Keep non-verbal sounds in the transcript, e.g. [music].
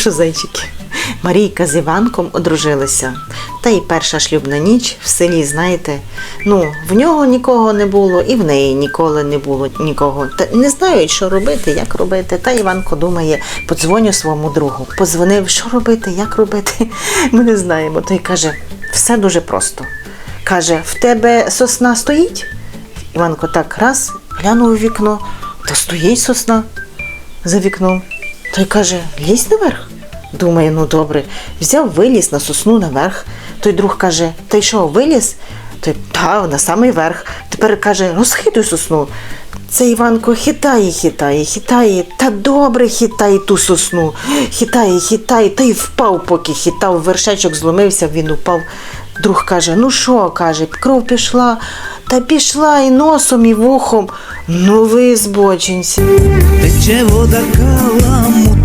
Що зайчики? Марійка з Іванком одружилися. Та й перша шлюбна ніч в селі, знаєте, ну, в нього нікого не було, і в неї ніколи не було нікого. Та не знають, що робити, як робити. Та Іванко думає, подзвоню своєму другу. Позвонив, що робити, як робити. [laughs] Ми не знаємо. Той каже, все дуже просто. Каже, в тебе сосна стоїть? Іванко так раз глянув у вікно, та стоїть сосна за вікном. Той каже, лізь наверх. Думає, ну добре, взяв, виліз на сосну наверх. Той друг каже, ти що, виліз? Той та на самий верх. Тепер каже, розхитуй сосну. Це Іванко хитає, хитає, хитає, та добре хитає ту сосну. Хитає, хитає, та й впав, поки хитав. Вершечок зломився, він упав. Друг каже: ну що, каже, кров пішла, та пішла і носом, і вухом. Ну ви збочинці. Тече вода каламутна,